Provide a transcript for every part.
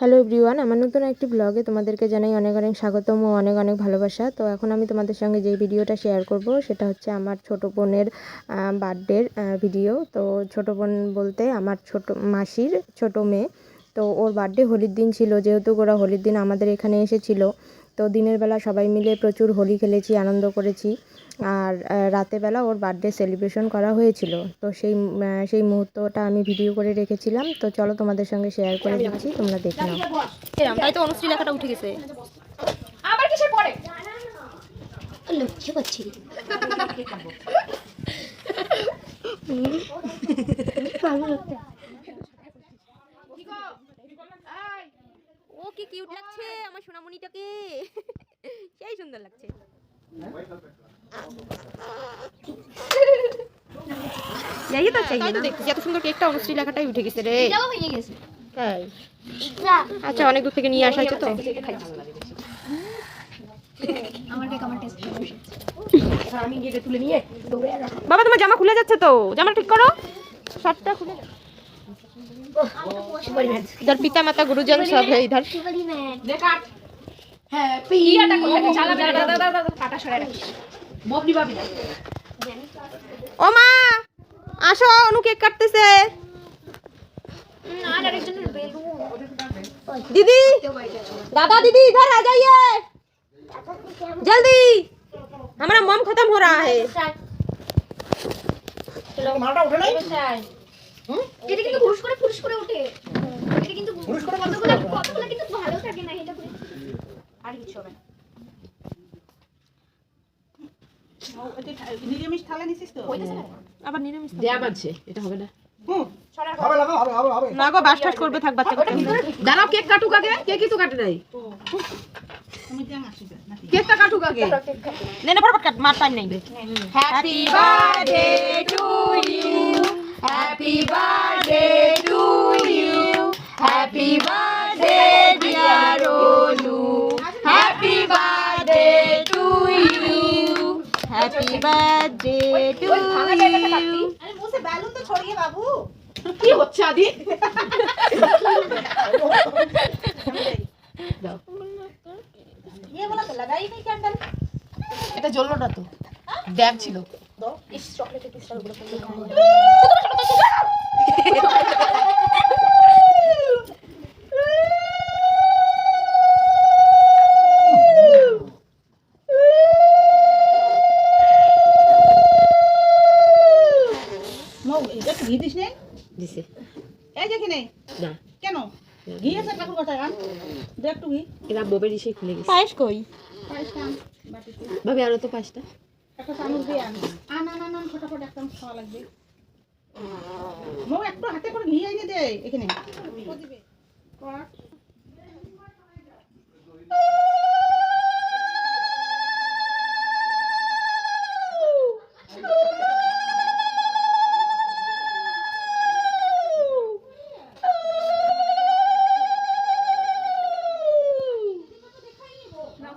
Hello everyone আমার নতুন একটি ব্লগে তোমাদেরকে জানাই অনেক অনেক স্বাগতম ও অনেক অনেক ভালোবাসা। তো এখন আমি তোমাদের সঙ্গে যে ভিডিওটা শেয়ার করব, সেটা হচ্ছে আমার ছোট বোনের বার্থডের ভিডিও তো ছোট বোন বলতে আমার ছোট মাসির ছোট মেয়ে। তো ওর বার্থডে হোলির দিন ছিল, যেহেতু ওরা হোলির দিন আমাদের এখানে এসেছিল। তো দিনের বেলা সবাই মিলে প্রচুর হোলি খেলেছি আনন্দ করেছি। আর আহ, রাতের বেলা ওর বার্থডে সেলিব্রেশন করা হয়েছিল। তো সেই সেই মুহূর্তটা আমি ভিডিও করে রেখেছিলাম। তো চলো তোমাদের সঙ্গে শেয়ার করে দিচ্ছি তোমরা দেখে নাও। তাই তো অনুশ্রী লেখাটা উঠে গেছে। আবার কিসের পরে? লক্ষ্য করছি কি কিউট লাগছে? আমার সোনামণিটাকে। সেই সুন্দর লাগছে। যাই হ্যাঁ, তো চাই না? দেখি যত সুন্দর কেকটা অনুশ্রী লেখাটাই উঠে গেছে রে। যাও হয়ে গেছে। হ্যাঁ। তাই আচ্ছা অনেক দূর থেকে নিয়ে আসা হয়েছে তো? আমি গিয়ে তুলে নিয়ে বাবা তোমার জামা খুলে যাচ্ছে তো? জামা ঠিক করো। শার্টটা খুলে যাচ্ছে इधर पिता माता गुरुजन सब है इधर ইয়াটা কোথায় চালা দাদা দাদা দাদা কাটা সরে রাখিস ববলি বাবি না ও মা আসো অনু কেক কাটতেছে আর আরেকজনের বেলুন दीदी दादा दीदी इधर आ जाइए जल्दी हमारा मम खत्म हो रहा है এটা কিন্তু করে ফুস করে ওঠে। এটা কিন্তু হুশ করে কতগুলো কতগুলো কিন্তু ভালো থাকে না এটা করে আর কিছু হবে না। নিরামিষ থালা নিছিস তো? আবার নিরামিষ দেয়া বানছে এটা হবে না। না গো বাস টাস করবে থাক বাচ্চা দাঁড়াও কেক কাটুক আগে কেকই তো কাটে নাই। তুমি দেন কেকটা কাটুক আগে। নে না ফটাফট কাট মার টাইম নাই। Happy birthday to you happy birthday to you happy birthday dear Anu happy birthday to you happy birthday to you আরে মুছে বেলুন তো ছড়িয়ে বাবু কি হচ্ছে আদি ये वाला तो लगा ही नहीं कैंडल এটা জ্বললো না তো ড্যাম ছিল ইস চকলেটের দিছে। এই যে কিনে না? কেন? ঘি আছে ঠাকুর কথা আন। দে একটু ঘি। এরা বোবের ইসে খুলে গেছে। পায়েস কই? পায়েসটা আন ভাবি আরও তো পাঁচটা একটা চামচ দিয়ে আন। আন আন আন ফটাফট একটা খাওয়া লাগবে। মৌ একটু হাতে করে নিয়ে এনে দে, এখানে। দিবে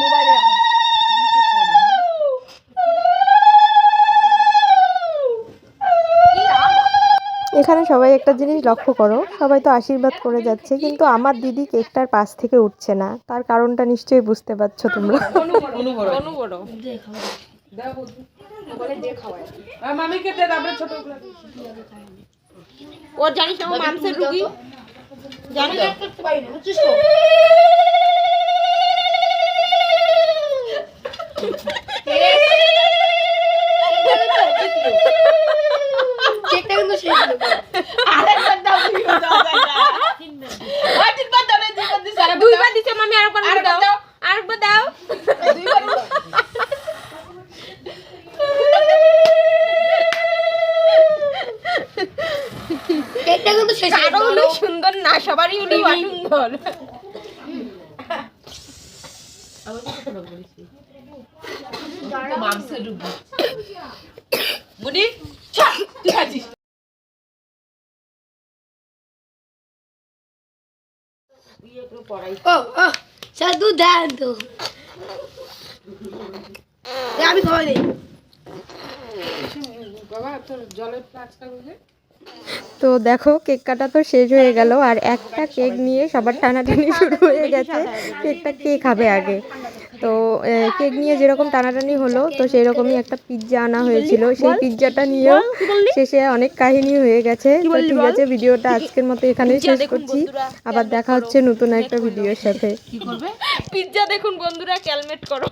মোবাইলে রাখো। এখানে সবাই একটা জিনিস লক্ষ্য করো সবাই তো আশীর্বাদ করে যাচ্ছে কিন্তু আমার দিদি কেকটার পাশ থেকে উঠছে না। তার কারণটা নিশ্চয়ই বুঝতে পারছ তোমরা। মামিকে দে তারপরে ছোট ওর জানিস না ও মাংসের রুগী? জানিস না? করতে পারি না বুঝছিস তো? কেকটা কিন্তু শেষ হলো আরেকবার দাও ভিডিও দাও ওই তিনবার দাও রে দুইবার দিছে আরেকবার দুইবার দিছে মামি আরেকবার দাও আরেকবার দাও দুইবার উনি সুন্দর না সবারই উনি অসুন্দর। মাংস মুনি তুই সাধু দেন তো। আমি খাওয়াই দিই তো দেখো কেক কাটা তো শেষ হয়ে গেল আর একটা কেক নিয়ে সবার টানাটানি শুরু হয়ে গেছে। কেকটা কে খাবে আগে? তো কেক নিয়ে যেরকম টানাটানি হলো তো সেই রকমই একটা পিৎজা আনা হয়েছিল। সেই পিৎজাটা নিয়েও শেষে অনেক কাহিনী হয়ে গেছে। তো ঠিক আছে ভিডিওটা আজকের মতো এখানেই শেষ করছি। আবার দেখা হচ্ছে নতুন একটা ভিডিওর সাথে। পিৎজা দেখুন বন্ধুরা ক্যালমেট করো।